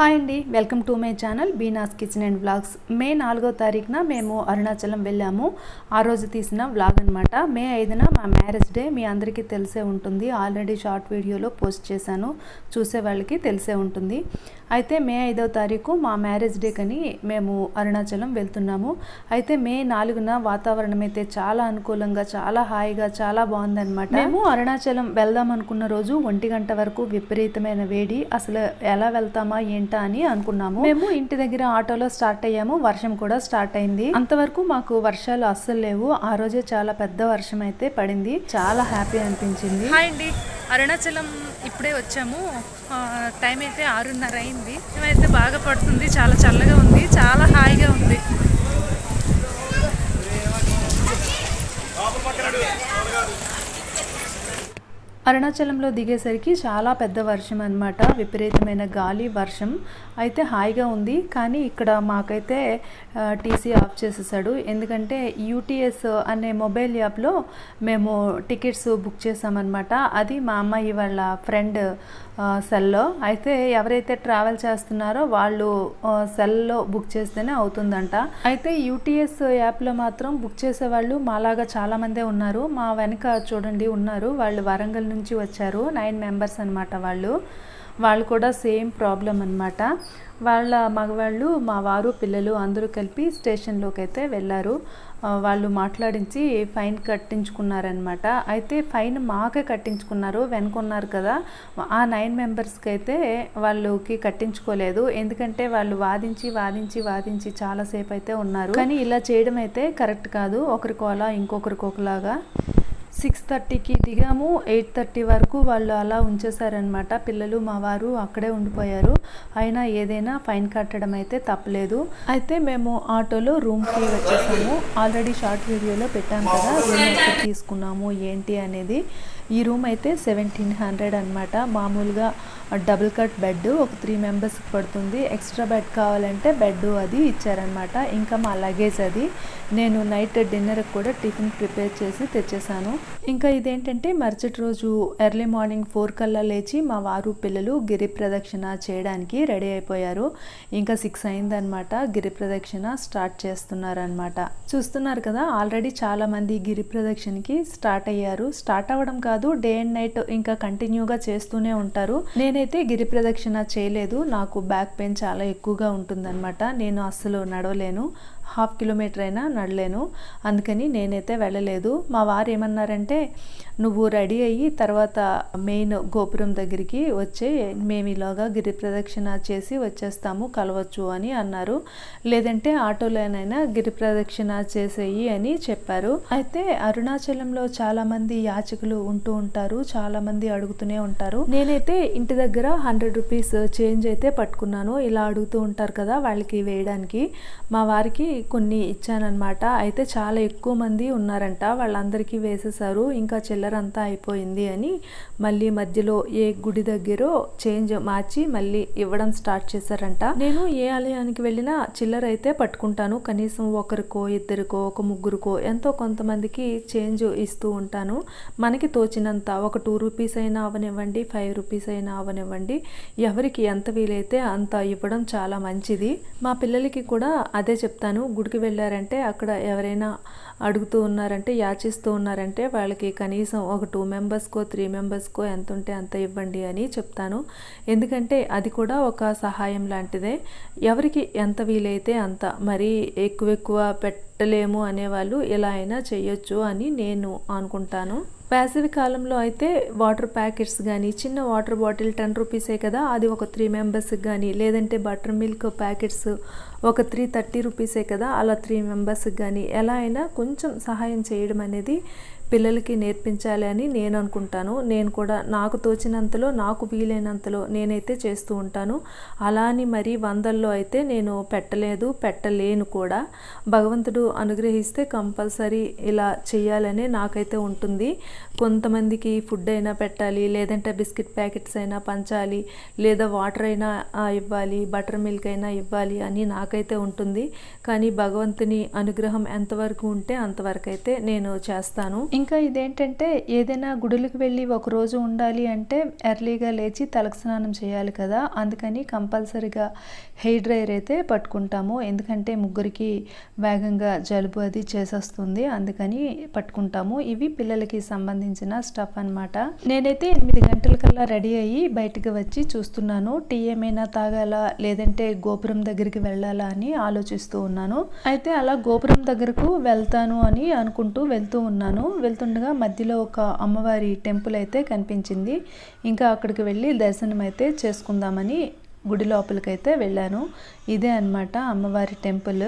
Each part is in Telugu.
హాయ్ అండి welcome to my channel Beena's kitchen and blogs May నాలుగో తారీఖున మేము అరుణాచలం వెళ్ళాము. ఆ రోజు తీసిన వ్లాగ్ అనమాట మే ఐదున మా మ్యారేజ్ డే మీ అందరికీ తెలిసే ఉంటుంది. ఆల్రెడీ షార్ట్ వీడియోలో పోస్ట్ చేశాను. చూసే వాళ్ళకి తెలిసే ఉంటుంది. అయితే మే ఐదవ తారీఖు మా మ్యారేజ్ డే కని మేము అరుణాచలం వెళ్తున్నాము. అయితే మే నాలుగున వాతావరణం అయితే చాలా అనుకూలంగా చాలా హాయిగా చాలా బాగుందన్నమాట. మేము అరుణాచలం వెళ్దాం అనుకున్న రోజు ఒంటి గంట వరకు విపరీతమైన వేడి. అసలు ఎలా వెళ్తామా ఏంటి అని అనుకున్నాము. మేము ఇంటి దగ్గర ఆటోలో స్టార్ట్ అయ్యాము. వర్షం కూడా స్టార్ట్ అయింది. అంతవరకు మాకు వర్షాలు అస్సలు లేవు. ఆ రోజే చాలా పెద్ద వర్షం అయితే పడింది. చాలా హ్యాపీ అనిపించింది. హాయ్ అండి. అరుణాచలం ఇప్పుడే వచ్చాము. ఆ, టైం అయితే ఆరున్నర అయింది. మేమైతే బాగా పడుతుంది. చాలా చల్లగా ఉంది. చాలా హాయిగా ఉంది. అరుణాచలంలో దిగేసరికి చాలా పెద్ద వర్షం అనమాట విపరీతమైన గాలి వర్షం అయితే హాయిగా ఉంది. కానీ ఇక్కడ మాకైతే టీసీ ఆఫ్ చేసేసాడు. ఎందుకంటే యూటీఎస్ అనే మొబైల్ యాప్లో మేము టికెట్స్ బుక్ చేసామన్నమాట. అది మా అమ్మాయి వాళ్ళ ఫ్రెండ్ సెల్లో. అయితే ఎవరైతే ట్రావెల్ చేస్తున్నారో వాళ్ళు సెల్లో బుక్ చేస్తేనే అవుతుందంట. అయితే యూటీఎస్ యాప్లో మాత్రం బుక్ చేసే వాళ్ళు మాలాగా చాలామందే ఉన్నారు. మా వెనక చూడండి ఉన్నారు. వాళ్ళు వరంగల్ నుంచి నుంచి వచ్చారు. నైన్ మెంబర్స్ అనమాట వాళ్ళు. వాళ్ళు కూడా సేమ్ ప్రాబ్లం అనమాట వాళ్ళ మగవాళ్ళు మా వారు పిల్లలు అందరూ కలిపి స్టేషన్లోకి అయితే వెళ్ళారు. వాళ్ళు మాట్లాడించి ఫైన్ కట్టించుకున్నారనమాట అయితే ఫైన్ మాకే కట్టించుకున్నారు వెనుకున్నారు కదా. ఆ నైన్ మెంబర్స్కి అయితే వాళ్ళకి కట్టించుకోలేదు. ఎందుకంటే వాళ్ళు వాదించి వాదించి వాదించి చాలాసేపు అయితే ఉన్నారు. కానీ ఇలా చేయడం అయితే కరెక్ట్ కాదు. ఒకరికోలా ఇంకొకరికి ఒకలాగా సిక్స్ థర్టీకి దిగాము. ఎయిట్ థర్టీ వరకు వాళ్ళు అలా ఉంచేశారనమాట పిల్లలు మా వారు అక్కడే ఉండిపోయారు. అయినా ఏదైనా ఫైన్ కట్టడం అయితే తప్పలేదు. అయితే మేము ఆటోలో రూమ్కి వచ్చేసాము. ఆల్రెడీ షార్ట్ వీడియోలో పెట్టాం కదా రూమ్ అయితే తీసుకున్నాము ఏంటి అనేది. ఈ రూమ్ అయితే సెవెంటీన్ హండ్రెడ్ అనమాట మామూలుగా డబుల్ కట్ బెడ్ ఒక త్రీ మెంబర్స్కి పడుతుంది. ఎక్స్ట్రా బెడ్ కావాలంటే బెడ్ అది ఇచ్చారనమాట ఇంకా మా లగేజ్ అది. నేను నైట్ డిన్నర్కి కూడా టిఫిన్ ప్రిపేర్ చేసి తెచ్చేసాను. ఇంకా ఇదేంటంటే మరుసటి రోజు ఎర్లీ మార్నింగ్ ఫోర్ కల్లా లేచి మా వారు పిల్లలు గిరి ప్రదక్షిణ చేయడానికి రెడీ అయిపోయారు. ఇంకా సిక్స్ అయిందనమాట గిరి ప్రదక్షిణ స్టార్ట్ చేస్తున్నారనమాట చూస్తున్నారు కదా ఆల్రెడీ చాలామంది గిరి ప్రదక్షిణకి స్టార్ట్ అయ్యారు. స్టార్ట్ అవ్వడం కాదు డే అండ్ నైట్ ఇంకా కంటిన్యూగా చేస్తూనే ఉంటారు. నేనైతే గిరి ప్రదక్షిణ చేయలేదు. నాకు బ్యాక్ పెయిన్ చాలా ఎక్కువగా ఉంటుందన్నమాట. నేను అస్సలు నడవలేను. హాఫ్ కిలోమీటర్ అయినా నడలేను. అందుకని నేనైతే వెళ్ళలేదు. మా వారు ఏమన్నారంటే నువ్వు రెడీ అయ్యి తర్వాత మెయిన్ గోపురం దగ్గరికి వచ్చే మేము ఇలాగా గిరి ప్రదక్షిణ చేసి వచ్చేస్తాము కలవచ్చు అని అన్నారు. లేదంటే ఆటోలోనైనా గిరి ప్రదక్షిణ చేసేయి అని చెప్పారు. అయితే అరుణాచలంలో చాలామంది యాచకులు ఉంటూ ఉంటారు చాలామంది అడుగుతూనే ఉంటారు. నేనైతే ఇంటి దగ్గర హండ్రెడ్ రూపీస్ చేంజ్ అయితే పట్టుకున్నాను. ఇలా అడుగుతూ ఉంటారు కదా వాళ్ళకి వేయడానికి. మా వారికి కొన్ని ఇచ్చానమాట అయితే చాలా ఎక్కువ మంది ఉన్నారంట. వాళ్ళందరికీ వేసేసారు. ఇంకా చిల్లరంతా అయిపోయింది అని మళ్ళీ మధ్యలో ఏ గుడి దగ్గర చేంజ్ మార్చి మళ్ళీ ఇవ్వడం స్టార్ట్ చేశారంట. నేను ఏ ఆలయానికి వెళ్ళినా చిల్లర అయితే పట్టుకుంటాను. కనీసం ఒకరికో ఇద్దరికో ఒక ముగ్గురికో ఎంతో కొంతమందికి చేంజ్ ఇస్తూ ఉంటాను. మనకి తోచినంత ఒక టూ రూపీస్ అయినా అవనివ్వండి ఫైవ్ రూపీస్ అయినా అవనివ్వండి. ఎవరికి ఎంత వీలైతే అంత ఇవ్వడం చాలా మంచిది. మా పిల్లలకి కూడా అదే చెప్తాను. గుడికి వెళ్ళారంటే అక్కడ ఎవరైనా అడుగుతూ ఉన్నారంటే యాచిస్తూ ఉన్నారంటే వాళ్ళకి కనీసం ఒక టూ మెంబర్స్కో త్రీ మెంబర్స్కో ఎంత ఉంటే అంత ఇవ్వండి అని చెప్తాను. ఎందుకంటే అది కూడా ఒక సహాయం లాంటిదే. ఎవరికి ఎంత వీలైతే అంత మరీ ఎక్కువ ఎక్కువ పెట్టలేము అనేవాళ్ళు ఎలా అయినా చేయొచ్చు అని నేను అనుకుంటాను. వేసవి కాలంలో అయితే వాటర్ ప్యాకెట్స్ కానీ చిన్న వాటర్ బాటిల్ టెన్ రూపీసే కదా అది ఒక త్రీ మెంబర్స్కి కానీ లేదంటే బటర్ మిల్క్ ప్యాకెట్స్ ఒక త్రీ థర్టీ రూపీసే కదా అలా త్రీ మెంబర్స్కి కానీ ఎలా అయినా కొంచెం సహాయం చేయడం అనేది పిల్లలకి నేర్పించాలి అని నేను అనుకుంటాను. నేను కూడా నాకు తోచినంతలో నాకు వీలైనంతలో నేనైతే చేస్తూ ఉంటాను. అలా అని మరీ వందల్లో అయితే నేను పెట్టలేదు పెట్టలేను కూడా. భగవంతుడు అనుగ్రహిస్తే కంపల్సరీ ఇలా చేయాలనే నాకైతే ఉంటుంది. కొంతమందికి ఫుడ్ అయినా పెట్టాలి లేదంటే బిస్కెట్ ప్యాకెట్స్ అయినా పంచాలి లేదా వాటర్ అయినా ఇవ్వాలి బటర్ మిల్క్ అయినా ఇవ్వాలి అని నాకు అయితే ఉంటుంది. కానీ భగవంతుని అనుగ్రహం ఎంతవరకు ఉంటే అంతవరకు అయితే నేను చేస్తాను. ఇంకా ఇదేంటంటే ఏదైనా గుడులకు వెళ్ళి ఒక రోజు ఉండాలి అంటే ఎర్లీగా లేచి తలకు స్నానం చేయాలి కదా. అందుకని కంపల్సరీగా హెయిర్ డ్రైయర్ అయితే పట్టుకుంటాము. ఎందుకంటే ముగ్గురికి వేగంగా జలుబు అది చేసేస్తుంది. అందుకని పట్టుకుంటాము. ఇవి పిల్లలకి సంబంధించిన స్టఫ్ అన్నమాట. నేనైతే ఎనిమిది గంటలకల్లా రెడీ అయ్యి బయటకు వచ్చి చూస్తున్నాను. టీ ఏమైనా తాగాలా? లేదంటే గోపురం దగ్గరికి వెళ్ళాలా? అని ఆలోచిస్తూ ఉన్నాను. అయితే అలా గోపురం దగ్గరకు వెళ్తాను అని అనుకుంటూ వెళ్తూ ఉన్నాను. వెళ్తుండగా మధ్యలో ఒక అమ్మవారి టెంపుల్ అయితే కనిపించింది. ఇంకా అక్కడికి వెళ్ళి దర్శనం అయితే చేసుకుందామని గుడి లోపలికైతే వెళ్ళాను. ఇదే అన్నమాట అమ్మవారి టెంపుల్.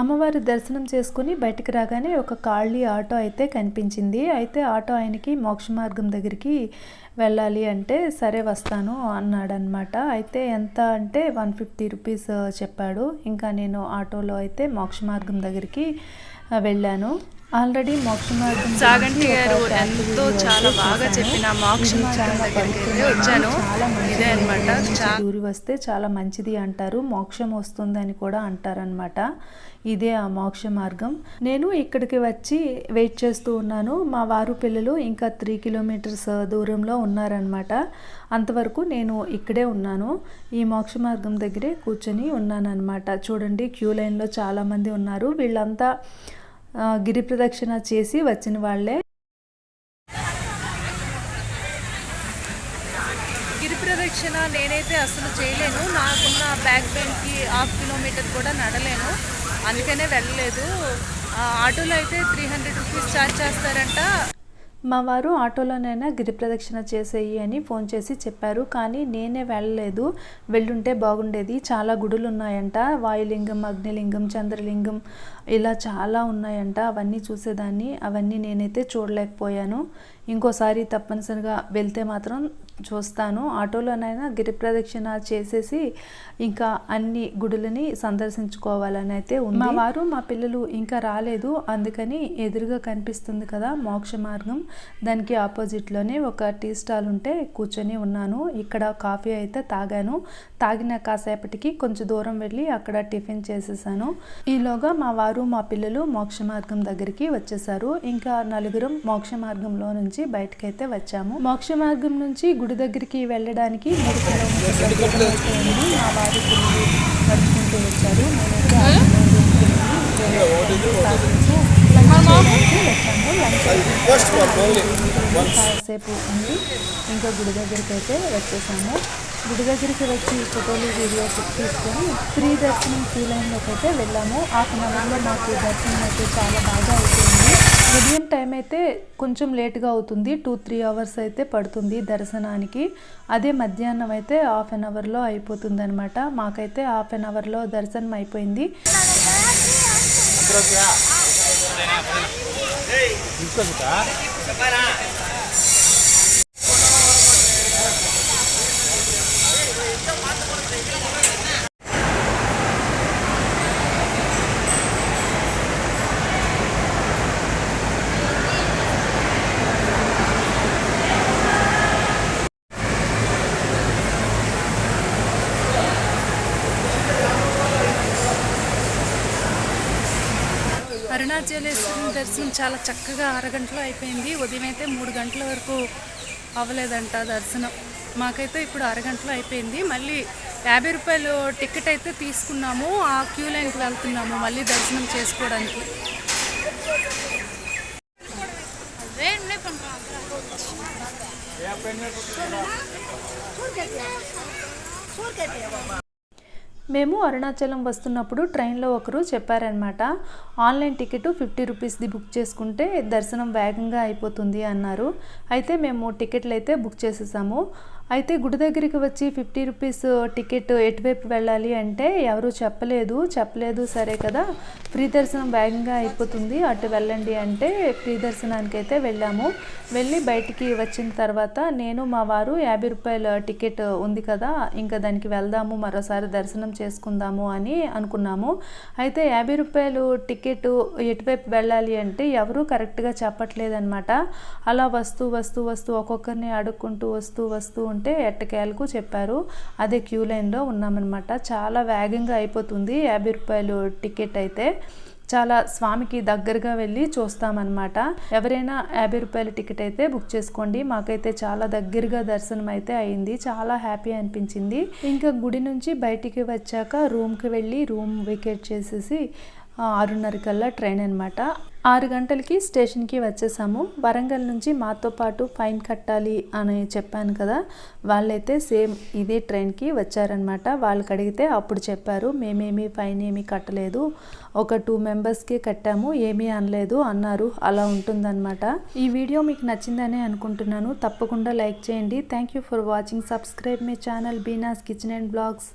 అమ్మవారి దర్శనం చేసుకుని బయటకు రాగానే ఒక ఖాళీ ఆటో అయితే కనిపించింది. అయితే ఆటో ఆయనకి మోక్ష మార్గం దగ్గరికి వెళ్ళాలి అంటే సరే వస్తాను అన్నాడనమాట అయితే ఎంత అంటే వన్ ఫిఫ్టీ రూపీస్ చెప్పాడు. ఇంకా నేను ఆటోలో అయితే మోక్ష మార్గం దగ్గరికి వెళ్ళాను. ఆల్రెడీ మోక్ష మార్గం గురించి చాగంటి ఒక గారు ఎంతో చాలా బాగా. చెప్పిన మోక్ష ఇది మార్గం చాలా దగ్గరికి అయితే వచ్చాను. ఇదే చా- దూరి వస్తే చాలా మంచిది అంటారు. మోక్షం వస్తుందని కూడా అంటారనమాట ఇదే ఆ మోక్ష మార్గం నేను ఇక్కడికి వచ్చి వెయిట్ చేస్తూ ఉన్నాను. మా వారు పిల్లలు ఇంకా త్రీ కిలోమీటర్స్ దూరంలో ఉన్నారనమాట అంతవరకు నేను ఇక్కడే ఉన్నాను. ఈ మోక్ష మార్గం దగ్గరే కూర్చొని ఉన్నానన్నమాట. చూడండి క్యూ లైన్లో చాలామంది ఉన్నారు. వీళ్ళంతా గిరి ప్రదక్షిణ చేసి వచ్చిన వాళ్ళే. గిరి ప్రదక్షిణ నేనైతే అసలు చేయలేను. నాకున్న బ్యాక్ పెయిన్కి హాఫ్ కిలోమీటర్ కూడా నడలేను. అందుకనే వెళ్ళలేదు. ఆటోలో అయితే త్రీ హండ్రెడ్ రూపీస్ ఛార్జ్ చేస్తారంట. మా వారు ఆటోలోనైనా గిరి ప్రదక్షిణ చేసేయి అని ఫోన్ చేసి చెప్పారు. కానీ నేనే వెళ్ళలేదు. వెళ్ళుంటే బాగుండేది. చాలా గుడులు ఉన్నాయంట వాయులింగం అగ్నిలింగం చంద్రలింగం ఇలా చాలా ఉన్నాయంట. అవన్నీ చూసేదాన్ని. అవన్నీ నేనైతే చూడలేకపోయాను. ఇంకోసారి తప్పనిసరిగా వెళ్తే మాత్రం చూస్తాను. ఆటోలోనైనా గిరి ప్రదక్షిణ చేసేసి ఇంకా అన్ని గుడులని సందర్శించుకోవాలని అయితే ఉంది. మా వారు మా పిల్లలు ఇంకా రాలేదు. అందుకని ఎదురుగా కనిపిస్తుంది కదా మోక్ష మార్గం. దానికి ఆపోజిట్లోనే ఒక టీ స్టాల్ ఉంటే కూర్చొని ఉన్నాను. ఇక్కడ కాఫీ అయితే తాగాను. తాగిన కాసేపటికి కొంచెం దూరం వెళ్ళి అక్కడ టిఫిన్ చేసేసాను. ఈలోగా మా వారు మా పిల్లలు మోక్ష మార్గం దగ్గరికి వచ్చేసారు. ఇంకా నలుగురం మోక్ష మార్గంలో నుంచి బయటకైతే వచ్చాము. మోక్ష మార్గం నుంచి గుడి దగ్గరికి వెళ్ళడానికి మూడు కిలోమీటర్ల మా వారి నడుచుకుంటూ వచ్చారు. నేనైతే వచ్చాము. లంచ్ కాసేపు ఉంది ఇంకా గుడి దగ్గరికి అయితే వచ్చేసాము. గుడి దగ్గరికి వచ్చి ఫోటోలు వీడియోస్ తీసుకొని ఫ్రీ దర్శనం క్యూ లైన్లోకి అయితే వెళ్ళాము. హాఫ్ అన్ అవర్లో మాకు దర్శనం అయితే చాలా బాగా అయిపోయింది ఉదయం టైం అయితే కొంచెం లేట్గా అవుతుంది. టూ త్రీ అవర్స్ అయితే పడుతుంది దర్శనానికి. అదే మధ్యాహ్నం అయితే హాఫ్ అన్ అవర్లో అయిపోతుంది అనమాట మాకైతే హాఫ్ అన్ అవర్లో దర్శనం అయిపోయింది. Não precisa ajudar. అరుణాచలేశ్వరం దర్శనం చాలా చక్కగా అరగంటలో అయిపోయింది. ఉదయం అయితే మూడు గంటల వరకు అవ్వలేదంట దర్శనం. మాకైతే ఇప్పుడు అరగంటలో అయిపోయింది. మళ్ళీ యాభై రూపాయలు టికెట్ అయితే తీసుకున్నాము. ఆ క్యూ లైన్కి వెళ్తున్నాము మళ్ళీ దర్శనం చేసుకోవడానికి. మేము అరుణాచలం వస్తున్నప్పుడు ట్రైన్లో ఒకరు చెప్పారనమాట ఆన్లైన్ టికెట్ ఫిఫ్టీ రూపీస్ది బుక్ చేసుకుంటే దర్శనం వేగంగా అయిపోతుంది అన్నారు. అయితే మేము టికెట్లు అయితే బుక్ చేసేసాము. అయితే గుడి దగ్గరికి వచ్చి ఫిఫ్టీ రూపీస్ టికెట్ ఎటువైపు వెళ్ళాలి అంటే ఎవరు చెప్పలేదు చెప్పలేదు సరే కదా ఫ్రీ దర్శనం వేగంగా అయిపోతుంది అటు వెళ్ళండి అంటే ఫ్రీ దర్శనానికి అయితే వెళ్ళాము. వెళ్ళి బయటికి వచ్చిన తర్వాత నేను మా వారు యాభై రూపాయల టికెట్ ఉంది కదా ఇంకా దానికి వెళ్దాము మరోసారి దర్శనం చేసుకుందాము అని అనుకున్నాము. అయితే యాభై రూపాయలు టికెట్ ఎటువైపు వెళ్ళాలి అంటే ఎవరూ కరెక్ట్గా చెప్పట్లేదనమాట అలా వస్తూ వస్తూ వస్తూ ఒక్కొక్కరిని అడుక్కుంటూ వస్తూ వస్తూ ఉంటే ఎట్టకేలకు చెప్పారు. అదే క్యూ లైన్లో ఉన్నామన్నమాట. చాలా వేగంగా అయిపోతుంది యాభై రూపాయలు టికెట్ అయితే. చాలా స్వామికి దగ్గరగా వెళ్ళి చూస్తామన్నమాట. ఎవరైనా యాభై రూపాయల టికెట్ అయితే బుక్ చేసుకోండి. మాకైతే చాలా దగ్గరగా దర్శనం అయితే అయింది. చాలా హ్యాపీ అనిపించింది. ఇంకా గుడి నుంచి బయటికి వచ్చాక రూమ్కి వెళ్ళి రూమ్ వెకేట్ చేసేసి ఆరున్నర కల్లా ట్రైన్ అనమాట ఆరు గంటలకి స్టేషన్కి వచ్చేసాము. వరంగల్ నుంచి మాతో పాటు ఫైన్ కట్టాలి అని చెప్పాను కదా వాళ్ళైతే సేమ్ ఇదే ట్రైన్కి వచ్చారనమాట వాళ్ళకి అడిగితే అప్పుడు చెప్పారు మేమేమి ఫైన్ ఏమీ కట్టలేదు. ఒక టూ మెంబర్స్కి కట్టాము ఏమీ అనలేదు అన్నారు. అలా ఉంటుందన్నమాట. ఈ వీడియో మీకు నచ్చిందనే అనుకుంటున్నాను. తప్పకుండా లైక్ చేయండి. Thank you for watching. Subscribe my channel Beena's kitchen and blogs.